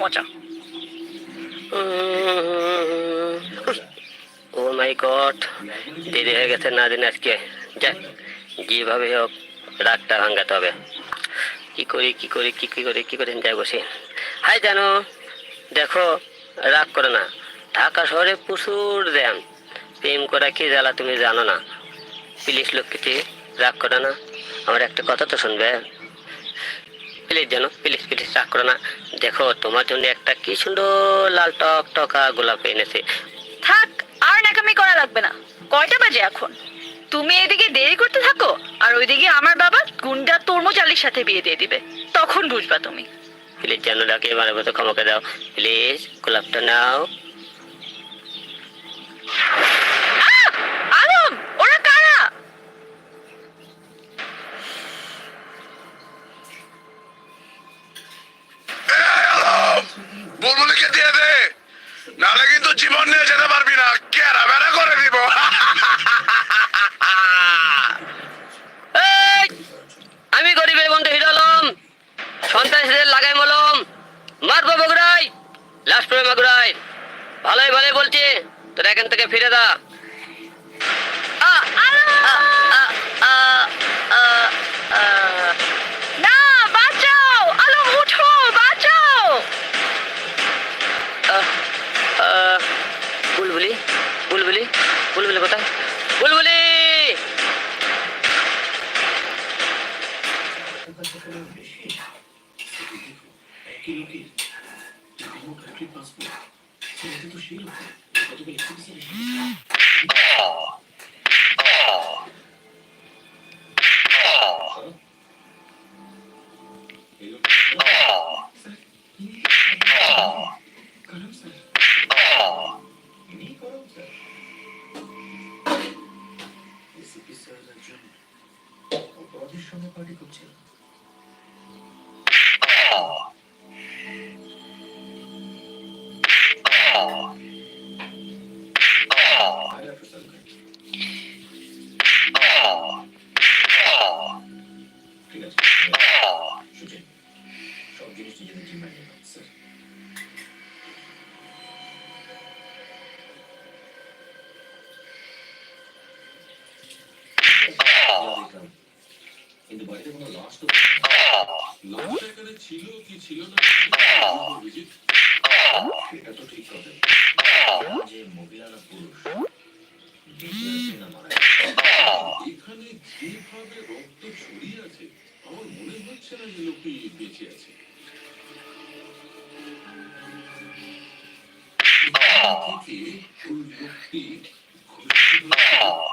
মজা। ও মাই গড, দেরি হয়ে গেছে না দিন আজকে। যেভাবে হোক রাগটা ভাঙাতে হবে। কি করি কি করি, কি কি করি, কি করে যাই বসে হাই জানো, দেখো, রাগ করো না। ঢাকা শহরে প্রচুর জ্যাম। প্রেম করা কি জ্বালা তুমি জানো না। প্লিজ লক্ষ্মীটি রাগ করো না। আমার একটা কথা তো শুনবে। প্লিজ জানো প্লিজ প্লিজ রাগ করো না। দেখো তোমার জন্য একটা কি সুন্দর লাল টক টকা গোলাপ এনেছে। থাক আর নাকামি করা লাগবে না। কয়টা বাজে এখন? তুমি এদিকে দেরি করতে থাকো আর ওইদিকে আমার বাবা গুন্ডা তরমুজ আলীর সাথে বিয়ে দিয়ে দিবে। তখন বুঝবা তুমি। প্লিজ জানো ডাকে মানে মতো ক্ষমাকে দাও। প্লিজ গোলাপটা নাও। জীবন নিয়ে যেতে পারবি না। কেরা বেড়া করে দিব! আমি গরিবের বন্ধু হিরালম সন্ত্রাসীদের লাগাই মলম। মারবো বগুড়াই লাস্ট পরে মাগুরাই ভালোই ভালোই বলছি। তোরা এখান থেকে ফিরে দা বুলবুলি বুলবুলি কোথায় লাশটা এখানে ছিল কি ছিল না সেটা তো ঠিক কথা যে মহিলা না পুরুষ এখানে যেভাবে রক্ত ছড়িয়ে আছে আমার মনে হচ্ছে না যে লোকটি বেঁচে আছে থেকে ওই লোকটি ঘুরে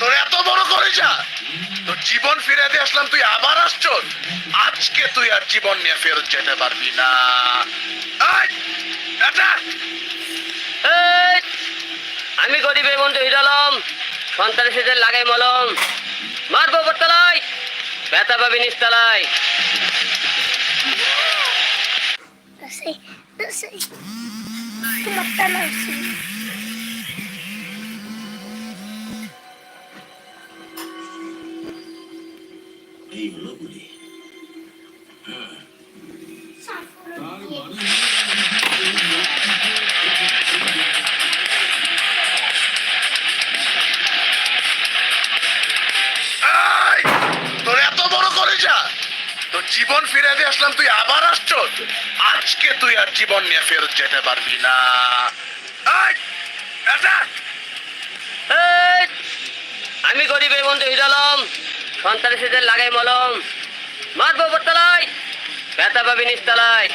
তোর এত বড় করে যা তোর জীবন ফিরে দিয়ে আসলাম, তুই আবার আসছ আজকে তুই আর জীবন নিয়ে ফেরত যেতে পারবি না! আমি গরিবের বন্ধু হিরালম সন্ত্রাসীদের লাগাই মলম। মারবো বটতলায় ব্যথা পাবি নিচতলায়। জীবন ফিরে দিয়ে আসলাম, তুই আবার আসছ? আজকে তুই আর জীবন নিয়ে ফেরত যেতে পারবি না। আমি গরিব এই! বন্ধু হিরালম সন্ত্রাসীদের লাগাই মলম। মারবো বটতলায় ব্যথা পাবি নিচতলায়।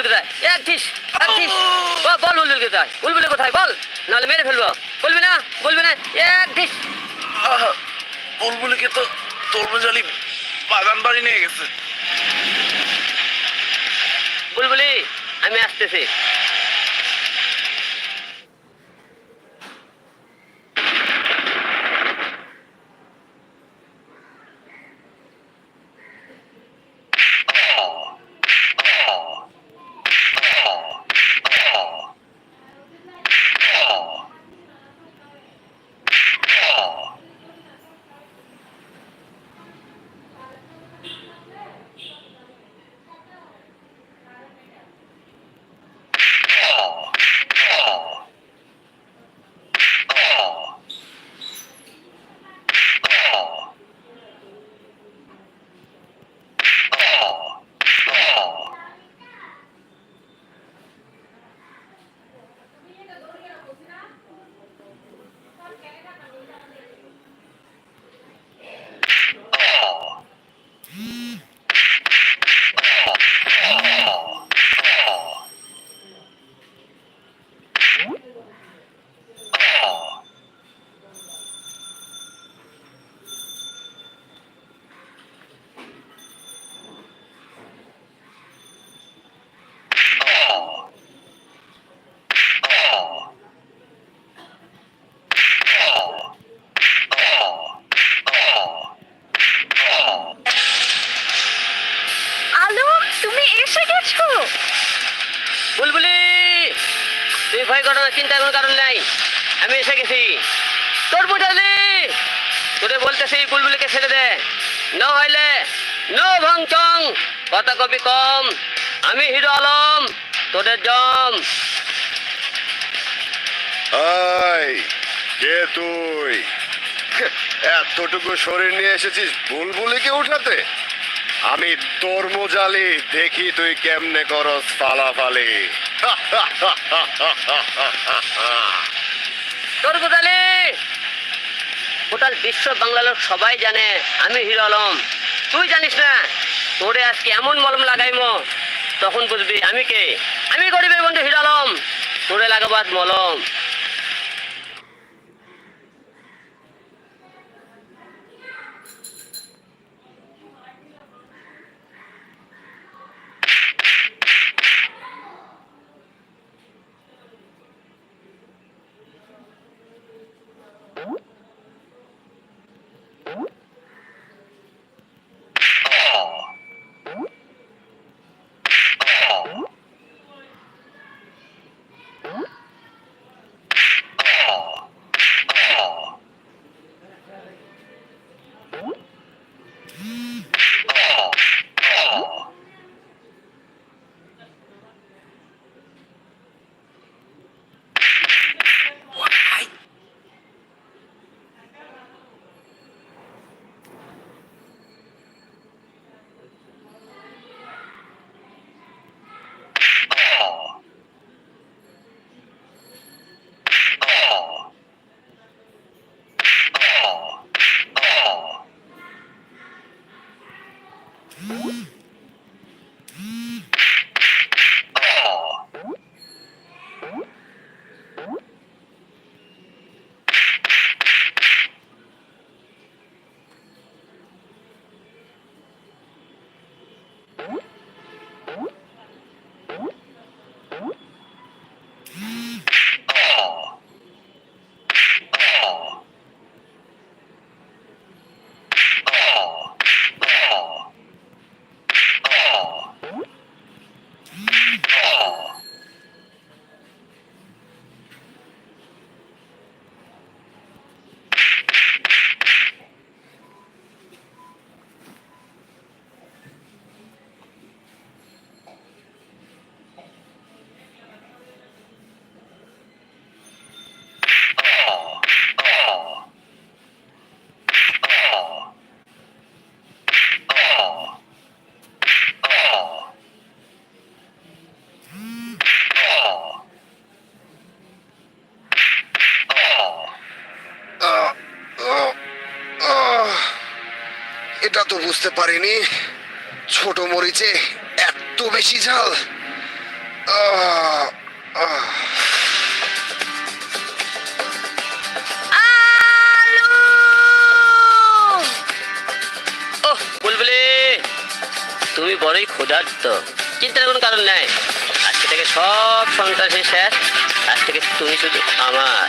বল বুলবুলি কোথায় এক ঢিস এক ঢিস বল বল বুলবুলি কোথায়? বল নাহলে মেরে ফেলব। বলবি না বলবি না। এক ঢিস বুলবুলিকে তো তরমুজ বাগান বাড়ি নিয়ে গেছে। বুলবুলি আমি আসতেছি। তুই ভয় করো না চিন্তার কোনো কারণ নাই। আমি এসে গেছি। তোর বুঝালি তোরে বলতেছি বুলবুলিকে ছেড়ে দে। ন হইলে, নো ভংচং কথা কবি কম। আমি হিরো আলম, তোদের জম। কে তুই? এতটুকু শরীর নিয়ে এসেছিস বুলবুলিকে উঠাতে? আমি তোর মোজালি দেখি তুই কেমনে করস ফালাফালি। তোর বুঝালি টোটাল বিশ্ব বাংলা লোক সবাই জানে, আমি হিরো আলম। তুই জানিস না, তোরে আজকে এমন মলম লাগাইমো, তখন বুঝবি আমি কে? আমি গরিবের বন্ধু হিরো আলম। তোরে লাগাবো আজ মলম। তো বুঝতে পারিনি। ছোট মরিচে এত বেশি ঝাল। বুলবুলি! তুমি বড়ই ক্ষুধার্ত। চিন্তার কোনো কারণ নাই। আজকে থেকে সব সন্ত্রাসী শেষ আজ থেকে তুমি শুধু আমার।